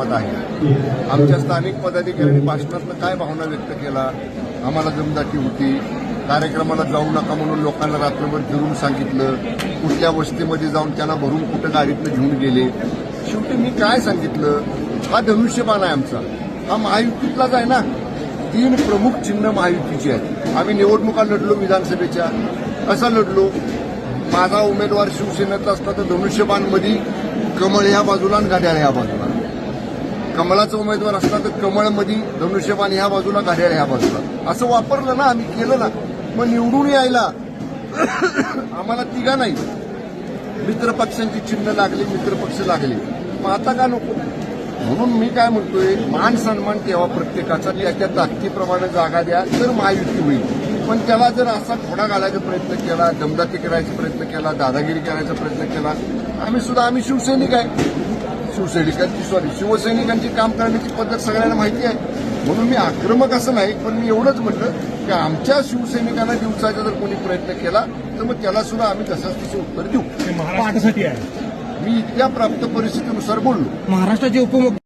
सहमत आहे. आमच्या स्थानिक पदाधिकाऱ्यांनी भाषणातनं काय भावना व्यक्त केला? आम्हाला जमदाटी होती. कार्यक्रमाला जाऊ नका म्हणून लोकांना रात्रभर फिरून सांगितलं. कुठल्या वस्तीमध्ये जाऊन त्यांना भरून कुठं गाडीतनं घेऊन गेले? शेवटी मी काय सांगितलं? हा धनुष्यबाण आहे आमचा. हा महायुतीतलाच आहे ना. तीन प्रमुख चिन्ह महायुतीची आहेत. आम्ही निवडणुका लढलो विधानसभेच्या. कसा लढलो? माझा उमेदवार शिवसेनेचा असता तर धनुष्यबाणमध्ये कमळ ह्या बाजूला आणि घड्याळ ह्या बाजूला. कमळाचा उमेदवार असला तर कमळमध्ये धनुष्यबाण ह्या बाजूला घड्याळ ह्या बाजूला. असं वापरलं ना आम्ही केलं ना मग निवडून यायला आम्हाला तिघा नाही. मित्रपक्षांची चिन्ह लागली मित्रपक्ष लागले. मग आता का नको? म्हणून मी काय म्हणतोय मान सन्मान ठेवा प्रत्येकाचा त्याच्या ताकदीप्रमाणे जागा द्या तर महायुती होईल. पण त्याला जर असा घोडा घालायचा प्रयत्न केला दमदाती करायचा प्रयत्न केला दादागिरी करायचा प्रयत्न केला आम्ही सुद्धा आम्ही शिवसैनिक आहे. शिवसैनिकांची सॉरी शिवसैनिकांची काम करण्याची पद्धत सगळ्यांना माहिती आहे. म्हणून मी आक्रमक असं नाही पण मी एवढंच म्हटलं की आमच्या शिवसैनिकांना दिवसाचा जर कोणी प्रयत्न केला तर मग त्याला सुद्धा आम्ही तसंच तसं उत्तर देऊ. महाराष्ट्रासाठी आहे. मी इतक्या प्राप्त परिस्थितीनुसार बोललो. महाराष्ट्राचे उपमुख्य